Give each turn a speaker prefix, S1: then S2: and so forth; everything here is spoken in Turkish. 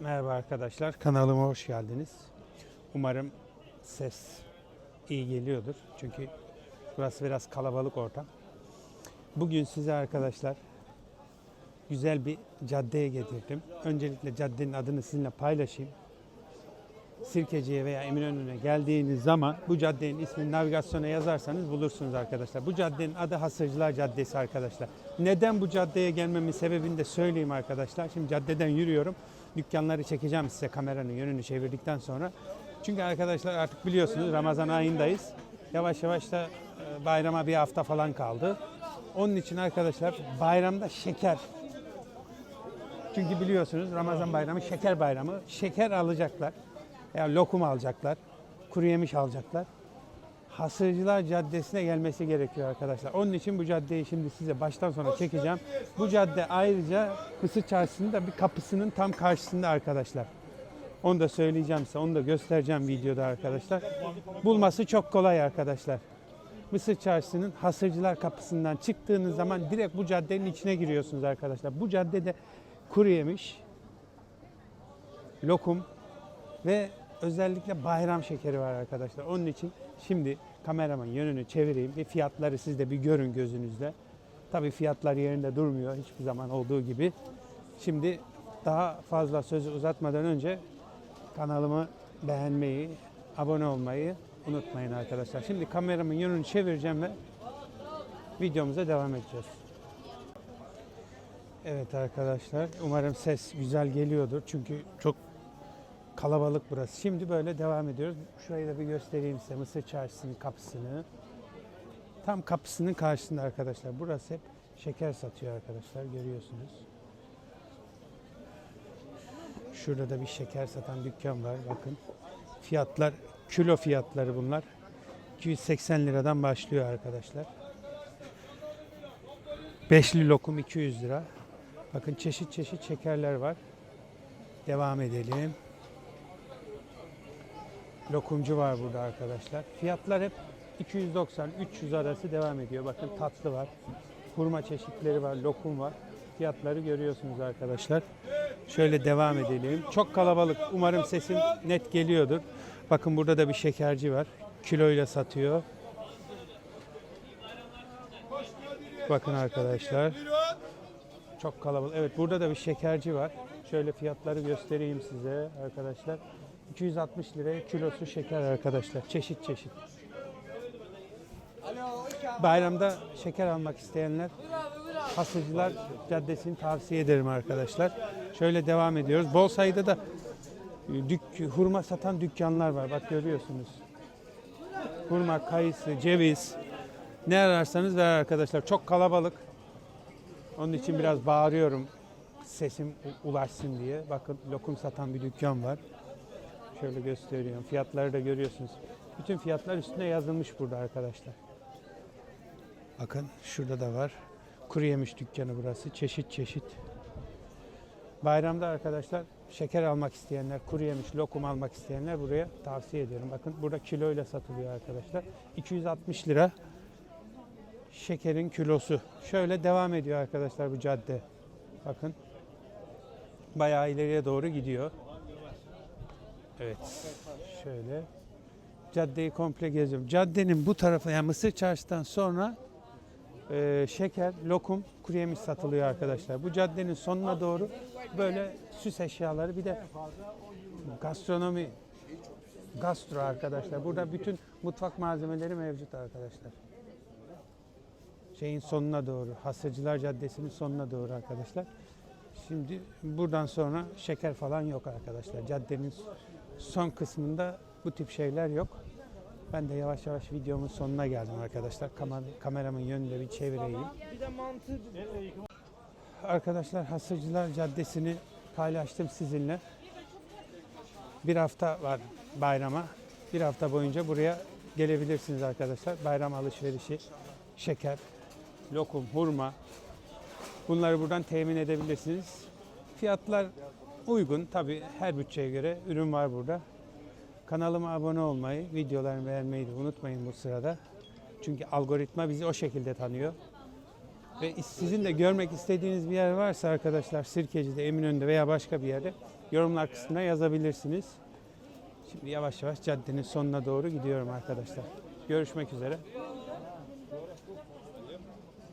S1: Merhaba arkadaşlar, kanalıma hoş geldiniz. Umarım ses iyi geliyordur. Çünkü burası biraz kalabalık ortam. Bugün size arkadaşlar güzel bir caddeye getirdim. Öncelikle caddenin adını sizinle paylaşayım. Sirkeci'ye veya Eminönü'ne geldiğiniz zaman bu caddenin ismini navigasyona yazarsanız bulursunuz arkadaşlar. Bu caddenin adı Hasırcılar Caddesi arkadaşlar. Neden bu caddeye gelmemin sebebini de söyleyeyim arkadaşlar. Şimdi caddeden yürüyorum. Dükkanları çekeceğim size kameranın yönünü çevirdikten sonra. Çünkü arkadaşlar artık biliyorsunuz Ramazan ayındayız. Yavaş yavaş da e, bayrama bir hafta falan kaldı. Onun için arkadaşlar bayramda şeker çünkü biliyorsunuz Ramazan bayramı şeker bayramı. Şeker alacaklar. Ya lokum alacaklar. Kuru yemiş alacaklar. Hasırcılar Caddesi'ne gelmesi gerekiyor arkadaşlar. Onun için bu caddeyi şimdi size baştan sona çekeceğim. Bu cadde ayrıca Mısır Çarşısı'nın da bir kapısının tam karşısında arkadaşlar. Onu da söyleyeceğim size. Onu da göstereceğim videoda arkadaşlar. Bulması çok kolay arkadaşlar. Mısır Çarşısı'nın Hasırcılar Kapısı'ndan çıktığınız zaman direkt bu caddenin içine giriyorsunuz arkadaşlar. Bu caddede kuru yemiş, lokum ve özellikle bayram şekeri var arkadaşlar. Onun için şimdi kameraman yönünü çevireyim. Bir fiyatları siz de bir görün gözünüzle. Tabii fiyatlar yerinde durmuyor hiçbir zaman olduğu gibi. Şimdi daha fazla sözü uzatmadan önce kanalımı beğenmeyi, abone olmayı unutmayın arkadaşlar. Şimdi kameramın yönünü çevireceğim ve videomuza devam edeceğiz. Evet arkadaşlar umarım ses güzel geliyordur çünkü çok kalabalık burası. Şimdi böyle devam ediyoruz. Şurayı da bir göstereyim size Mısır Çarşısı'nın kapısını. Tam kapısının karşısında arkadaşlar. Burası hep şeker satıyor arkadaşlar görüyorsunuz. Şurada da bir şeker satan dükkan var bakın. Fiyatlar kilo fiyatları bunlar. 280 liradan başlıyor arkadaşlar. Beşli lokum 200 lira. Bakın çeşit çeşit şekerler var. Devam edelim. Lokumcu var burada arkadaşlar. Fiyatlar hep 290-300 arası devam ediyor. Bakın tatlı var. Hurma çeşitleri var, lokum var. Fiyatları görüyorsunuz arkadaşlar. Şöyle devam edelim. Çok kalabalık. Umarım sesim net geliyordur. Bakın burada da bir şekerci var. Kiloyla satıyor. Bakın arkadaşlar. Çok kalabalık. Evet burada da bir şekerci var. Şöyle fiyatları göstereyim size arkadaşlar. 260 liraya kilosu şeker arkadaşlar. Çeşit çeşit. Bayramda şeker almak isteyenler Hasıcılar Caddesi'ni tavsiye ederim arkadaşlar. Şöyle devam ediyoruz. Bol sayıda da e, dük, hurma satan dükkanlar var. Bak görüyorsunuz. Hurma, kayısı, ceviz. Ne ararsanız ver arkadaşlar. Çok kalabalık. Onun için biraz bağırıyorum. Sesim ulaşsın diye. Bakın lokum satan bir dükkan var. Şöyle gösteriyorum. Fiyatları da görüyorsunuz. Bütün fiyatlar üstüne yazılmış burada arkadaşlar. Bakın şurada da var. Kuru yemiş dükkanı burası. Çeşit çeşit. Bayramda arkadaşlar şeker almak isteyenler, kuru yemiş, lokum almak isteyenler buraya tavsiye ediyorum. Bakın burada kiloyla satılıyor arkadaşlar. 260 lira şekerin kilosu. Şöyle devam ediyor arkadaşlar bu cadde. Bakın. Bayağı ileriye doğru gidiyor. Evet. Şöyle. Caddeyi komple geziyorum. Caddenin bu tarafı yani Mısır Çarşı'dan sonra e, şeker, lokum, kuru yemiş satılıyor arkadaşlar. Bu caddenin sonuna doğru böyle süs eşyaları bir de gastronomi gastro arkadaşlar. Burada bütün mutfak malzemeleri mevcut arkadaşlar şeyin sonuna doğru, Hasırcılar Caddesi'nin sonuna doğru arkadaşlar. Şimdi buradan sonra şeker falan yok arkadaşlar. Caddenin son kısmında bu tip şeyler yok. Ben de yavaş yavaş videomun sonuna geldim arkadaşlar. Kamer- kameramın yönünü de bir çevireyim. Arkadaşlar Hasırcılar Caddesi'ni paylaştım sizinle. Bir hafta var bayrama. Bir hafta boyunca buraya gelebilirsiniz arkadaşlar. Bayram alışverişi, şeker, lokum, hurma. Bunları buradan temin edebilirsiniz. Fiyatlar uygun. Tabi her bütçeye göre ürün var burada. Kanalıma abone olmayı, videolarımı beğenmeyi de unutmayın bu sırada. Çünkü algoritma bizi o şekilde tanıyor. Ve sizin de görmek istediğiniz bir yer varsa arkadaşlar Sirkeci'de, Eminönü'nde veya başka bir yerde yorumlar kısmına yazabilirsiniz. Şimdi yavaş yavaş caddenin sonuna doğru gidiyorum arkadaşlar. Görüşmek üzere.